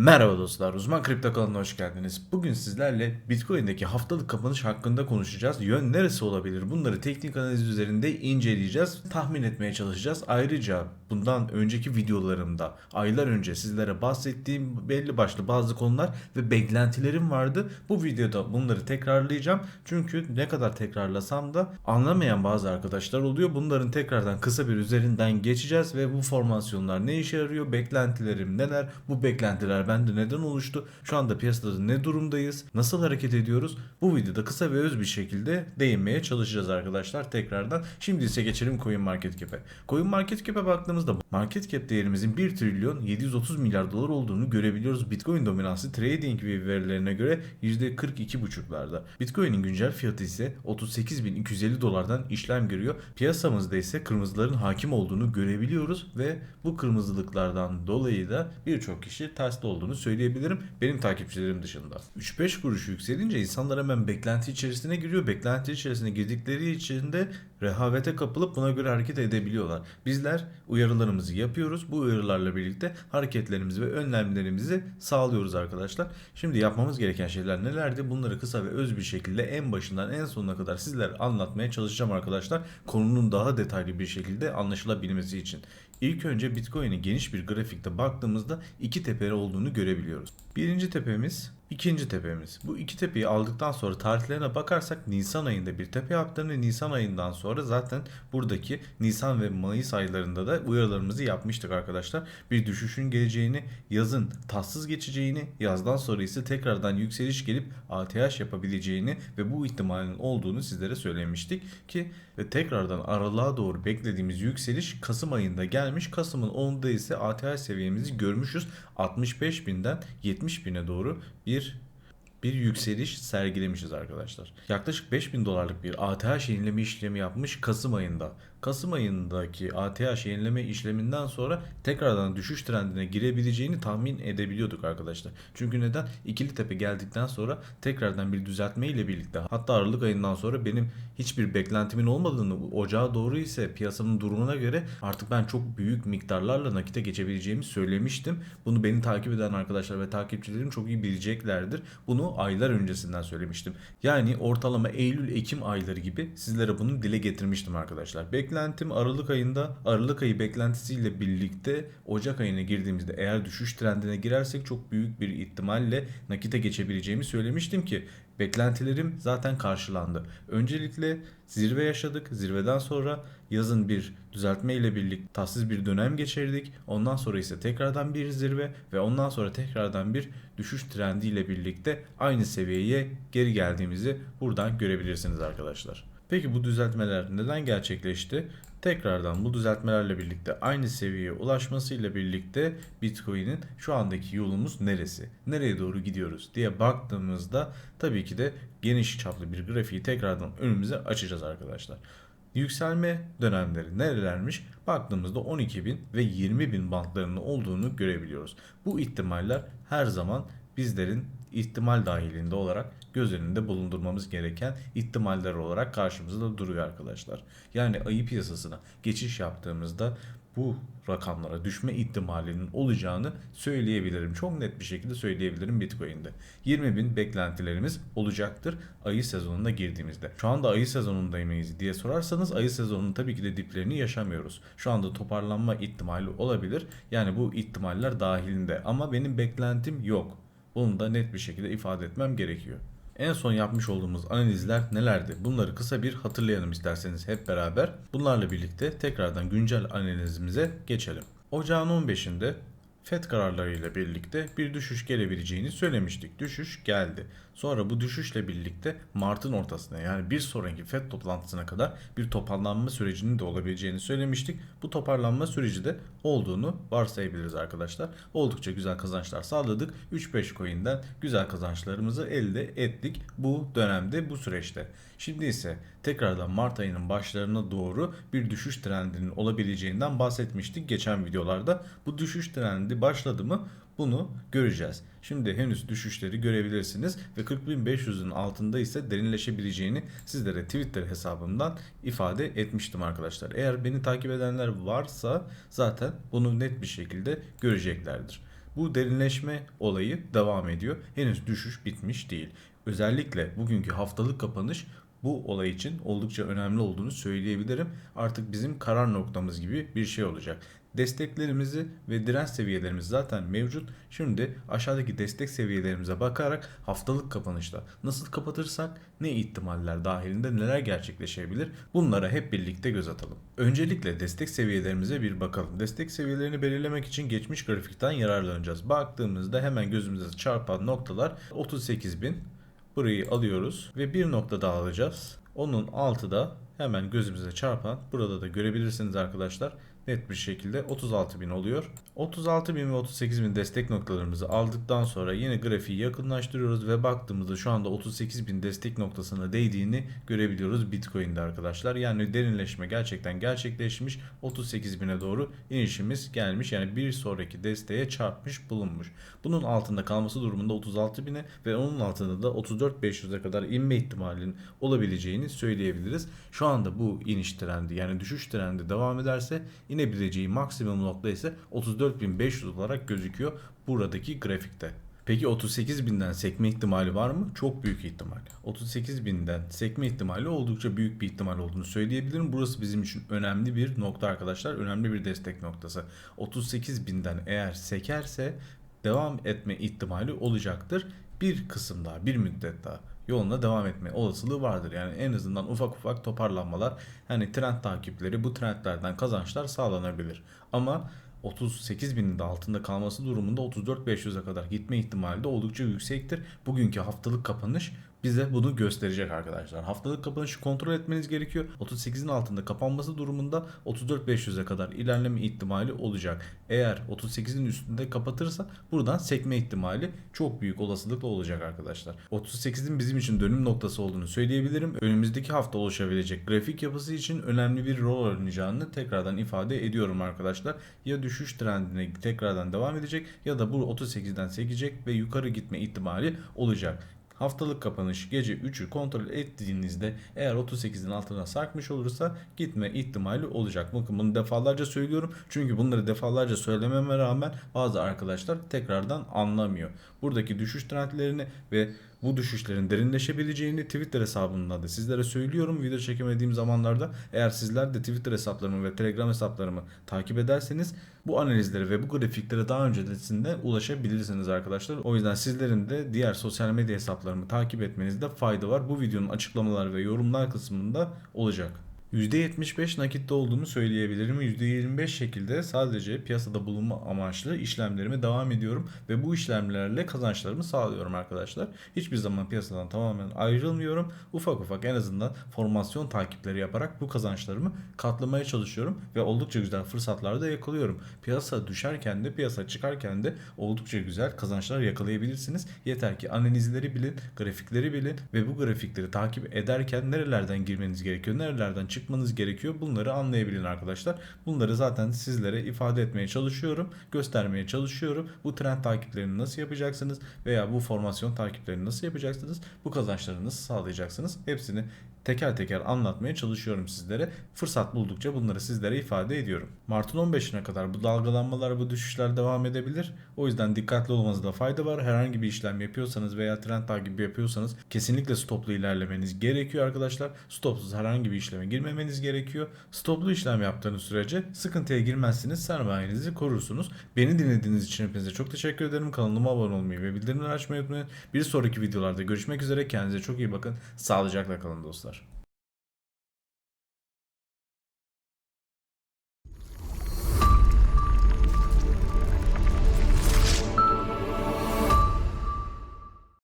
Merhaba dostlar, Uzman Kripto kanalına hoş geldiniz. Bugün sizlerle Bitcoin'deki haftalık kapanış hakkında konuşacağız. Yön neresi olabilir? Bunları teknik analiz üzerinde inceleyeceğiz, tahmin etmeye çalışacağız. Ayrıca bundan önceki videolarımda aylar önce sizlere bahsettiğim belli başlı bazı konular ve beklentilerim vardı. Bu videoda bunları tekrarlayacağım. Çünkü ne kadar tekrarlasam da anlamayan bazı arkadaşlar oluyor. Bunların tekrardan kısa bir üzerinden geçeceğiz ve bu formasyonlar ne işe yarıyor? Beklentilerim neler? Bu beklentiler bende neden oluştu? Şu anda piyasada ne durumdayız? Nasıl hareket ediyoruz? Bu videoda kısa ve öz bir şekilde değinmeye çalışacağız arkadaşlar tekrardan. Şimdi ise geçelim Coin Market Cap'e. Coin Market Cap'e baktığımızda market cap değerimizin 1 trilyon 730 milyar dolar olduğunu görebiliyoruz. Bitcoin dominansı trading verilerine göre %42,5'larda. Bitcoin'in güncel fiyatı ise 38.250 dolardan işlem görüyor. Piyasamızda ise kırmızıların hakim olduğunu görebiliyoruz ve bu kırmızılıklardan dolayı da birçok kişi tersli olduğunu söyleyebilirim. Benim takipçilerim dışında. 3-5 kuruş yükselince insanlar hemen beklenti içerisine giriyor. Beklenti içerisine girdikleri için de rehavete kapılıp buna göre hareket edebiliyorlar. Bizler uyarılarımızı yapıyoruz. Bu uyarılarla birlikte hareketlerimizi ve önlemlerimizi sağlıyoruz arkadaşlar. Şimdi yapmamız gereken şeyler nelerdi? Bunları kısa ve öz bir şekilde en başından en sonuna kadar sizlere anlatmaya çalışacağım arkadaşlar. Konunun daha detaylı bir şekilde anlaşılabilmesi için. İlk önce Bitcoin'in geniş bir grafikte baktığımızda iki tepeli olduğunu görebiliyoruz. Birinci tepemiz İkinci tepemiz. Bu iki tepeyi aldıktan sonra tarihlerine bakarsak Nisan ayında bir tepe yaptığını Nisan ayından sonra zaten buradaki Nisan ve Mayıs aylarında da uyarılarımızı yapmıştık arkadaşlar. Bir düşüşün geleceğini, yazın tatsız geçeceğini, yazdan sonra ise tekrardan yükseliş gelip ATH yapabileceğini ve bu ihtimalin olduğunu sizlere söylemiştik ki ve tekrardan aralığa doğru beklediğimiz yükseliş Kasım ayında gelmiş. Kasım'ın 10'unda ise ATH seviyemizi görmüşüz. 65 binden 70 bine doğru bir bir yükseliş sergilemişiz arkadaşlar. Yaklaşık 5000 dolarlık bir ATH yenileme işlemi yapmış Kasım ayında. Kasım ayındaki ATH yenileme işleminden sonra tekrardan düşüş trendine girebileceğini tahmin edebiliyorduk arkadaşlar. Çünkü neden? İkili tepe geldikten sonra tekrardan bir düzeltme ile birlikte hatta Aralık ayından sonra benim hiçbir beklentimin olmadığını ocağa doğru ise piyasanın durumuna göre artık ben çok büyük miktarlarla nakite geçebileceğimi söylemiştim. Bunu beni takip eden arkadaşlar ve takipçilerim çok iyi bileceklerdir. Bunu aylar öncesinden söylemiştim. Yani ortalama Eylül-Ekim ayları gibi sizlere bunu dile getirmiştim arkadaşlar. Beklentim Aralık ayında Aralık ayı beklentisiyle birlikte Ocak ayına girdiğimizde eğer düşüş trendine girersek çok büyük bir ihtimalle nakite geçebileceğimi söylemiştim ki beklentilerim zaten karşılandı. Öncelikle zirve yaşadık. Zirveden sonra yazın bir düzeltme ile birlikte tatsız bir dönem geçirdik. Ondan sonra ise tekrardan bir zirve ve ondan sonra tekrardan bir düşüş trendi ile birlikte aynı seviyeye geri geldiğimizi buradan görebilirsiniz arkadaşlar. Peki bu düzeltmeler neden gerçekleşti? Tekrardan bu düzeltmelerle birlikte aynı seviyeye ulaşmasıyla birlikte Bitcoin'in şu andaki yolumuz neresi? Nereye doğru gidiyoruz diye baktığımızda tabii ki de geniş çaplı bir grafiği tekrardan önümüze açacağız arkadaşlar. Yükselme dönemleri nerelermiş? Baktığımızda 12.000 ve 20.000 bantlarının olduğunu görebiliyoruz. Bu ihtimaller her zaman bizlerin ihtimal dahilinde olarak göz önünde bulundurmamız gereken ihtimaller olarak karşımızda duruyor arkadaşlar. Yani ayı piyasasına geçiş yaptığımızda bu rakamlara düşme ihtimalinin olacağını söyleyebilirim. Çok net bir şekilde söyleyebilirim Bitcoin'de. 20 bin beklentilerimiz olacaktır ayı sezonuna girdiğimizde. Şu anda ayı sezonunda mıyız diye sorarsanız ayı sezonunun tabii ki de diplerini yaşamıyoruz. Şu anda toparlanma ihtimali olabilir. Yani bu ihtimaller dahilinde ama benim beklentim yok. Bunu da net bir şekilde ifade etmem gerekiyor. En son yapmış olduğumuz analizler nelerdi? Bunları kısa bir hatırlayalım isterseniz hep beraber. Bunlarla birlikte tekrardan güncel analizimize geçelim. Ocağın 15'inde FED kararlarıyla birlikte bir düşüş gelebileceğini söylemiştik. Düşüş geldi. Sonra bu düşüşle birlikte Mart'ın ortasına yani bir sonraki FED toplantısına kadar bir toparlanma sürecinin de olabileceğini söylemiştik. Bu toparlanma süreci de olduğunu varsayabiliriz arkadaşlar. Oldukça güzel kazançlar sağladık. 3-5 coin'den güzel kazançlarımızı elde ettik bu dönemde bu süreçte. Şimdi ise tekrardan Mart ayının başlarına doğru bir düşüş trendinin olabileceğinden bahsetmiştik geçen videolarda. Bu düşüş trendi başladı mı bunu göreceğiz. Şimdi henüz düşüşleri görebilirsiniz ve 40.500'ün altında ise derinleşebileceğini sizlere Twitter hesabımdan ifade etmiştim arkadaşlar. Eğer beni takip edenler varsa zaten bunu net bir şekilde göreceklerdir. Bu derinleşme olayı devam ediyor. Henüz düşüş bitmiş değil. Özellikle bugünkü haftalık kapanış bu olay için oldukça önemli olduğunu söyleyebilirim. Artık bizim karar noktamız gibi bir şey olacak. Desteklerimizi ve direnç seviyelerimiz zaten mevcut. Şimdi aşağıdaki destek seviyelerimize bakarak haftalık kapanışta nasıl kapatırsak ne ihtimaller dahilinde neler gerçekleşebilir bunlara hep birlikte göz atalım. Öncelikle destek seviyelerimize bir bakalım. Destek seviyelerini belirlemek için geçmiş grafikten yararlanacağız. Baktığımızda hemen gözümüze çarpan noktalar 38.000 Burayı alıyoruz ve bir nokta daha alacağız. Onun altı da hemen gözümüze çarpan burada da görebilirsiniz arkadaşlar net bir şekilde 36.000 oluyor. 36.000 ve 38.000 destek noktalarımızı aldıktan sonra yine grafiği yakınlaştırıyoruz ve baktığımızda şu anda 38.000 destek noktasına değdiğini görebiliyoruz Bitcoin'de arkadaşlar. Yani derinleşme gerçekten gerçekleşmiş. 38.000'e doğru inişimiz gelmiş. Yani bir sonraki desteğe çarpmış bulunmuş. Bunun altında kalması durumunda 36.000'e ve onun altında da 34.500'e kadar inme ihtimalinin olabileceğini söyleyebiliriz. Şu anda bu iniş trendi yani düşüş trendi devam ederse inebileceği maksimum nokta ise 34.500 olarak gözüküyor buradaki grafikte. Peki 38.000'den sekme ihtimali var mı? Çok büyük ihtimal. 38.000'den sekme ihtimali oldukça büyük bir ihtimal olduğunu söyleyebilirim. Burası bizim için önemli bir nokta arkadaşlar. Önemli bir destek noktası. 38.000'den eğer sekerse devam etme ihtimali olacaktır. Bir kısım daha, bir müddet daha yoluna devam etme olasılığı vardır. Yani en azından ufak ufak toparlanmalar, hani trend takipleri, bu trendlerden kazançlar sağlanabilir. Ama 38 binin de altında kalması durumunda 34.500'e kadar gitme ihtimali de oldukça yüksektir. Bugünkü haftalık kapanış bize bunu gösterecek arkadaşlar. Haftalık kapanışı kontrol etmeniz gerekiyor. 38'in altında kapanması durumunda 34.500'e kadar ilerleme ihtimali olacak. Eğer 38'in üstünde kapatırsa buradan sekme ihtimali çok büyük olasılıkla olacak arkadaşlar. 38'in bizim için dönüm noktası olduğunu söyleyebilirim. Önümüzdeki hafta oluşabilecek grafik yapısı için önemli bir rol oynayacağını tekrardan ifade ediyorum arkadaşlar. Ya düşüş trendine tekrardan devam edecek ya da bu 38'den sekecek ve yukarı gitme ihtimali olacak. Haftalık kapanış gece 3'ü kontrol ettiğinizde eğer 38'in altına sarkmış olursa gitme ihtimali olacak. Bakın bunu defalarca söylüyorum. Çünkü bunları defalarca söylememe rağmen bazı arkadaşlar tekrardan anlamıyor. Buradaki düşüş trendlerini ve bu düşüşlerin derinleşebileceğini Twitter hesabımda da sizlere söylüyorum. Video çekemediğim zamanlarda eğer sizler de Twitter hesaplarımı ve Telegram hesaplarımı takip ederseniz bu analizlere ve bu grafiklere daha öncesinde ulaşabilirsiniz arkadaşlar. O yüzden sizlerin de diğer sosyal medya hesaplarımı takip etmenizde fayda var. Bu videonun açıklamalar ve yorumlar kısmında olacak. %75 nakitte olduğunu söyleyebilirim. %25 şekilde sadece piyasada bulunma amaçlı işlemlerime devam ediyorum ve bu işlemlerle kazançlarımı sağlıyorum arkadaşlar. Hiçbir zaman piyasadan tamamen ayrılmıyorum. Ufak ufak en azından formasyon takipleri yaparak bu kazançlarımı katlamaya çalışıyorum ve oldukça güzel fırsatlar da yakalıyorum. Piyasa düşerken de piyasa çıkarken de oldukça güzel kazançlar yakalayabilirsiniz. Yeter ki analizleri bilin, grafikleri bilin ve bu grafikleri takip ederken nerelerden girmeniz gerekiyor, nerelerden çıkmanız gerekiyor bunları anlayabilin arkadaşlar. Bunları zaten sizlere ifade etmeye çalışıyorum, göstermeye çalışıyorum. Bu trend takiplerini nasıl yapacaksınız veya bu formasyon takiplerini nasıl yapacaksınız? Bu kazançları nasıl sağlayacaksınız? Hepsini teker teker anlatmaya çalışıyorum sizlere. Fırsat buldukça bunları sizlere ifade ediyorum. Mart'ın 15'ine kadar bu dalgalanmalar, bu düşüşler devam edebilir. O yüzden dikkatli olmanızda fayda var. Herhangi bir işlem yapıyorsanız veya trend takibi yapıyorsanız kesinlikle stoplu ilerlemeniz gerekiyor arkadaşlar. Stopsuz herhangi bir işleme girmemeniz gerekiyor. Stoplu işlem yaptığınız sürece sıkıntıya girmezsiniz, sermayenizi korursunuz. Beni dinlediğiniz için hepinize çok teşekkür ederim. Kanalıma abone olmayı ve bildirimleri açmayı unutmayın. Bir sonraki videolarda görüşmek üzere. Kendinize çok iyi bakın. Sağlıcakla kalın dostlar.